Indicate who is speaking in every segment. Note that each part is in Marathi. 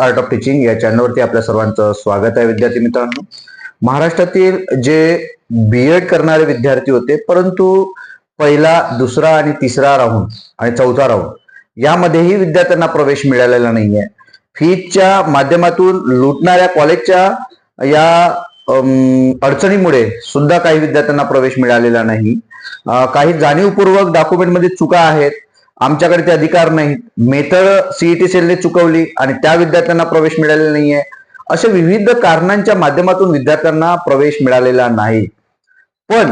Speaker 1: आर्ट ऑफ टीचिंग या चॅनलवरती आपल्या सर्वांचं स्वागत आहे विद्यार्थी मित्रांनो. महाराष्ट्रातील जे बी एड करणारे विद्यार्थी होते परंतु पहिला दुसरा आणि तिसरा राऊंड आणि चौथा राऊंड यामध्येही विद्यार्थ्यांना प्रवेश मिळालेला नाहीये. फीजच्या माध्यमातून लुटणाऱ्या कॉलेजच्या या अडचणीमुळे सुद्धा काही विद्यार्थ्यांना प्रवेश मिळालेला नाही. काही जाणीवपूर्वक डॉक्युमेंटमध्ये चुका आहेत. आमच्याकडे ते अधिकार नाहीत. मेथड सीईटी सेलने चुकवली आणि त्या विद्यार्थ्यांना प्रवेश मिळालेला नाहीये. अशा विविध कारणांच्या माध्यमातून विद्यार्थ्यांना प्रवेश मिळालेला नाही. पण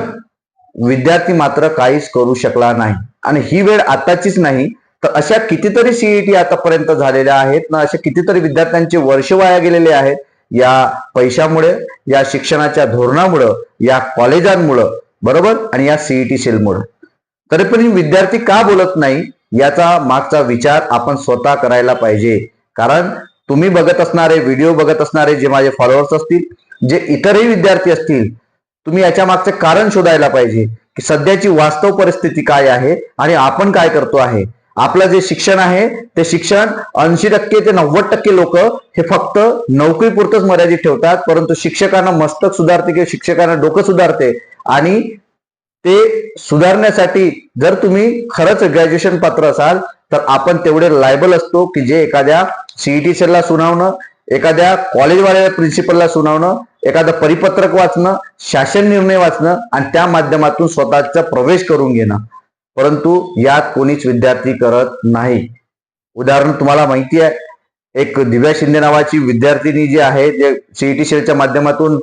Speaker 1: विद्यार्थी मात्र काहीच करू शकला नाही. आणि ही वेळ आताचीच नाही तर अशा कितीतरी सीईटी आतापर्यंत झालेल्या आहेत ना अशा कितीतरी विद्यार्थ्यांचे वर्ष वाया गेलेले आहेत या पैशामुळे या शिक्षणाच्या धोरणामुळं या कॉलेजांमुळं बरोबर? आणि या सीईटी सेलमुळं तरी पण ही विद्यार्थी का बोलत नाही? याचा मागचा विचार आपण स्वतः करायला पाहिजे. कारण तुम्ही बघत असणारे व्हिडिओ बघत असणारे जे माझे फॉलोअर्स असतील जे इतरही विद्यार्थी असतील तुम्ही याच्या मागचं कारण शोधायला पाहिजे की सध्याची वास्तव परिस्थिती काय आहे आणि आपण काय करतो आहे. आपलं जे शिक्षण आहे ते शिक्षण ऐंशी टक्के ते नव्वद टक्के लोक हे फक्त नोकरीपुरतच मर्यादित ठेवतात परंतु शिक्षकांना मस्तक सुधारते किंवा शिक्षकांना डोकं सुधारते आणि ते सुधारण्यासाठी जर तुम्ही खरंच ग्रॅज्युएशन पात्र असाल तर आपण तेवढे लायबल असतो की जे एखाद्या सीईटी सेलला सुनावणं एखाद्या कॉलेजवाल्या प्रिन्सिपलला सुनावणं एखादं परिपत्रक वाचणं शासन निर्णय वाचणं आणि त्या माध्यमातून स्वतःचा प्रवेश करून घेणं. परंतु यात कोणीच विद्यार्थी करत नाही. उदाहरण तुम्हाला माहिती आहे. एक दिव्या शिंदे नावाची विद्यार्थिनी जी आहे जे सीईटी सेलच्या माध्यमातून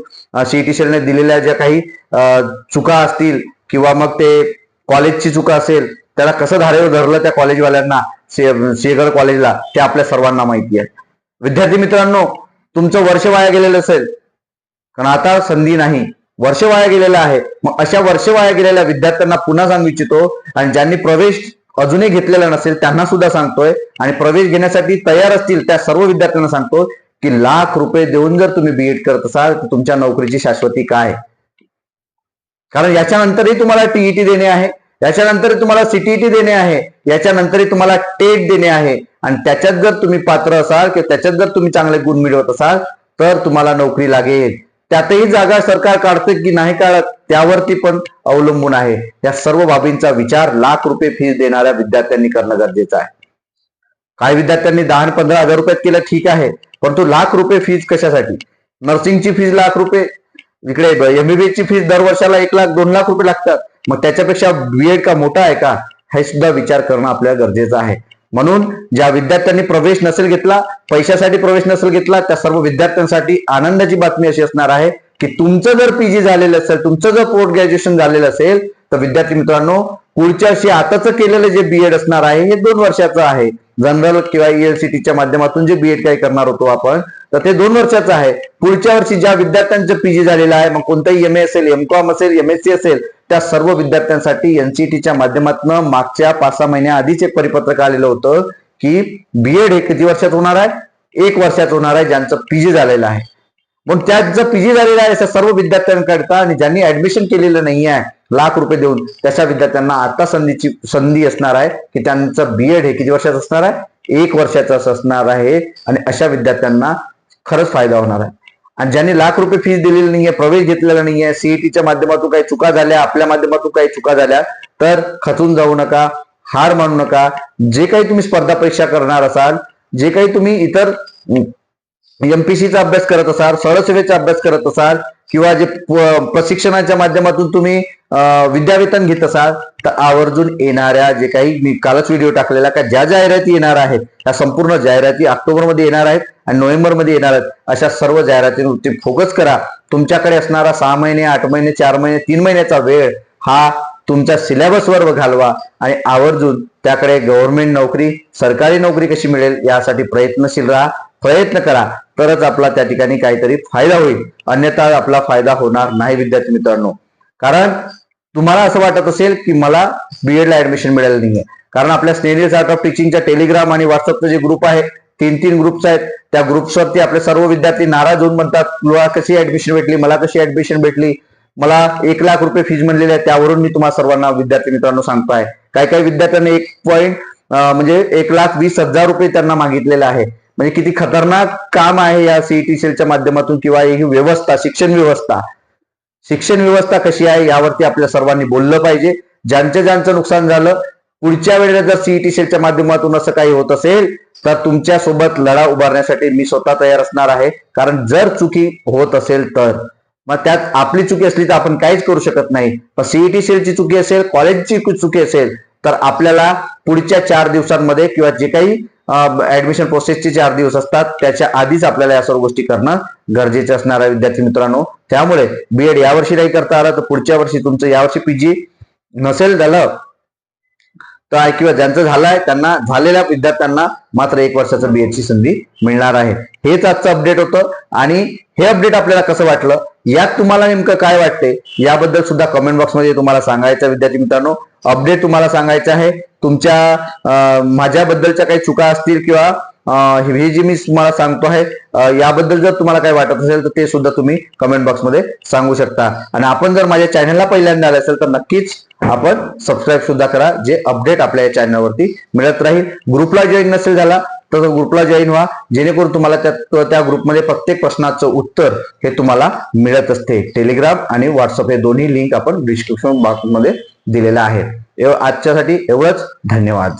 Speaker 1: सीईटी सेलने दिलेल्या ज्या काही चुका असतील किंवा मग ते कॉलेजची चुका असेल त्याला कसं धारेवर धरलं त्या कॉलेजवाल्यांना सिंहगड कॉलेजला ते आपल्या सर्वांना माहिती आहे. विद्यार्थी मित्रांनो तुमचं वर्ष वाया गेलेलं असेल कारण आता संधी नाही. वर्ष वाया गेलेलं आहे. मग अशा वर्ष वाया गेलेल्या विद्यार्थ्यांना पुन्हा सांगू इच्छितो आणि ज्यांनी प्रवेश अजूनही घेतलेला नसेल त्यांना सुद्धा सांगतोय आणि प्रवेश घेण्यासाठी तयार असतील त्या सर्व विद्यार्थ्यांना सांगतो की लाख रुपये देऊन जर तुम्ही बीएड करत असाल तर तुमच्या नोकरीची शाश्वती काय? कारण याच्यानंतरही तुम्हाला टीईटी देणे आहे याच्यानंतर तुम्हाला सीटीईटी देणे आहे याच्यानंतरही तुम्हाला टेट देणे आहे. आणि त्याच्यात जर तुम्ही पात्र असाल किंवा त्याच्यात जर तुम्ही चांगले गुण मिळवत असाल तर तुम्हाला नोकरी लागेल. त्यातही जागा सरकार काढते की नाही काढत त्यावरती पण अवलंबून आहे. या सर्व बाबींचा विचार लाख रुपये फीस देणाऱ्या विद्यार्थ्यांनी करणं गरजेचं आहे. काही विद्यार्थ्यांनी दहा पंधरा हजार रुपयात केलं ठीक आहे. परंतु लाख रुपये फीज कशासाठी? नर्सिंगची फीज लाख रुपये इकडे एमबीबीएस ची फीज दर वर्षाला एक लाख दोन लाख रुपये लागतात. मग त्याच्यापेक्षा बीएड का मोठा आहे का? हे सुद्धा विचार करणं आपल्याला गरजेचं आहे. म्हणून ज्या विद्यार्थ्यांनी प्रवेश नसेल घेतला पैशासाठी प्रवेश नसेल घेतला त्या सर्व विद्यार्थ्यांसाठी आनंदाची बातमी अशी असणार आहे की तुमचं जर पीजी झालेलं असेल तुमचं जर पोस्ट ग्रॅज्युएशन झालेलं असेल तर विद्यार्थी मित्रांनो पुढच्या वर्षी आताच केलेलं जे बीएड असणार आहे हे दोन वर्षाचं आहे. जनरल किंवा ईएलसीटीच्या माध्यमातून जे बीएड काही करणार होतो आपण तर ते दोन वर्षाचं आहे. पुढच्या वर्षी ज्या विद्यार्थ्यांचं पीजी झालेलं आहे मग कोणतंही एम ए असेल एम कॉम असेल एमएससी असेल त्या सर्व विद्यार्थ्यांसाठी एनसीटीच्या माध्यमातून मागच्या पाच सहा महिन्या आधीच एक परिपत्रक आलेलं होतं की बीएड हे किती वर्षात होणार आहे? एक वर्षात होणार आहे ज्यांचं पीजी झालेलं आहे. मग त्यात जर पीजी झालेलं आहे सर्व विद्यार्थ्यांकरता आणि ज्यांनी ऍडमिशन केलेलं नाही आहे लाख रुपये देऊन त्याच्या विद्यार्थ्यांना आता संधीची संधी असणार आहे की त्यांचं बीएड हे किती वर्षाचं असणार आहे? एक वर्षाचं असणार आहे आणि अशा विद्यार्थ्यांना खरंच फायदा होणार आहे. आणि ज्यांनी लाख रुपये फीस दिलेली नाहीये प्रवेश घेतलेला नाहीये सीईटीच्या माध्यमातून काही चुका झाल्या आपल्या माध्यमातून काही चुका झाल्या तर खचून जाऊ नका हार मानू नका. जे काही तुम्ही स्पर्धा परीक्षा करणार असाल जे काही तुम्ही इतर एमपीसीचा अभ्यास करत असाल सरसेवेचा अभ्यास करत असाल किंवा जे प्रशिक्षणाच्या माध्यमातून तुम्ही विद्यावेतन घेत असाल तर आवर्जून येणाऱ्या जे काही मी कालच व्हिडिओ टाकलेला का ज्या जाहिराती येणार आहेत त्या संपूर्ण जाहिराती ऑक्टोबरमध्ये येणार आहेत आणि नोव्हेंबरमध्ये येणार आहेत. अशा सर्व जाहिरातींवरती फोकस करा. तुमच्याकडे असणारा सहा महिने आठ महिने चार महिने तीन महिन्याचा वेळ हा तुमच्या सिलेबसवर घालवा आणि आवर्जून त्याकडे गव्हर्नमेंट नोकरी सरकारी नोकरी कशी मिळेल यासाठी प्रयत्नशील राहा. प्रयत्न करा तरच आपला त्या ठिकाणी काहीतरी फायदा होईल. अन्यथा आपला फायदा होणार नाही विद्यार्थी मित्रांनो. कारण तुम्हाला असं वाटत असेल की मला बीएड ला ऍडमिशन मिळालं नाहीये. कारण आपल्या स्नेरियस आर्ट ऑफ टीचिंगच्या टेलिग्राम आणि व्हॉट्सअपचे जे ग्रुप आहे तीन तीन ग्रुप्स आहेत. त्या ग्रुप्सवरती आपले सर्व विद्यार्थी नाराज होऊन म्हणतात तुला कशी ऍडमिशन भेटली? मला कशी ऍडमिशन भेटली? मला एक लाख रुपये फीज म्हणलेली आहे त्यावरून मी तुम्हाला सर्वांना विद्यार्थी मित्रांनो सांगतो आहे काही काही विद्यार्थ्यांनी एक पॉईंट म्हणजे एक लाख वीस हजार रुपये त्यांना मागितलेले आहे. म्हणजे किती खतरनाक काम आहे या सीईटी सेलच्या माध्यमातून किंवा ही व्यवस्था शिक्षण व्यवस्था. शिक्षण व्यवस्था कशी आहे यावरती आपल्या सर्वांनी बोललं पाहिजे. ज्यांचं ज्यांचं नुकसान झालं पुढच्या वेळेला जर सीईटी सेलच्या माध्यमातून असं काही होत असेल तर तुमच्यासोबत लढा उभारण्यासाठी मी स्वतः तयार असणार आहे. कारण जर चुकी होत असेल तर. मग त्यात आपली चुकी असली तर आपण काहीच करू शकत नाही. पण सीईटी सेलची चुकी असेल कॉलेजची चुकी असेल तर आपल्याला पुढच्या चार दिवसांमध्ये किंवा जे काही ऍडमिशन प्रोसेसचे चार दिवस असतात. त्याच्या आधीच आपल्याला या सर्व गोष्टी करणं गरजेचं असणार आहे विद्यार्थी मित्रांनो. त्यामुळे बीएड यावर्षी नाही करता आलं तर पुढच्या वर्षी तुमचं यावर्षी पीजी नसेल झालं तर किंवा ज्यांचं झालंय त्यांना झालेल्या विद्यार्थ्यांना मात्र एक वर्षाचं बीएडची संधी मिळणार आहे. हेच आजचं अपडेट होतं. आणि हे अपडेट आपल्याला कसं वाटलं? यात तुम्हाला नेमकं काय वाटते? याबद्दल सुद्धा कमेंट बॉक्समध्ये तुम्हाला सांगायचं विद्यार्थी मित्रांनो. अपडेट तुम्हाला सांगायचं आहे. तुमच्या माझ्याबद्दलच्या काही चुका असतील किंवा हे जे मी तुम्हाला सांगतो आहे याबद्दल जर तुम्हाला काही वाटत असेल तर ते सुद्धा तुम्ही कमेंट बॉक्समध्ये सांगू शकता. आणि आपण जर माझ्या चॅनलला पहिल्यांदा आले असेल तर नक्कीच आपण सबस्क्राईब सुद्धा करा जे अपडेट आपल्या या चॅनलवरती मिळत राहील. ग्रुपला जॉईन नसेल झाला तर ग्रुपला जॉईन व्हा. जेणेकरून तुम्हाला त्या त्या ग्रुपमध्ये प्रत्येक प्रश्नाचं उत्तर हे तुम्हाला मिळत असते. टेलिग्राम आणि व्हॉट्सअप हे दोन्ही लिंक आपण डिस्क्रिप्शन बॉक्समध्ये दिलेलं आहे. आजच्यासाठी एवढंच. धन्यवाद.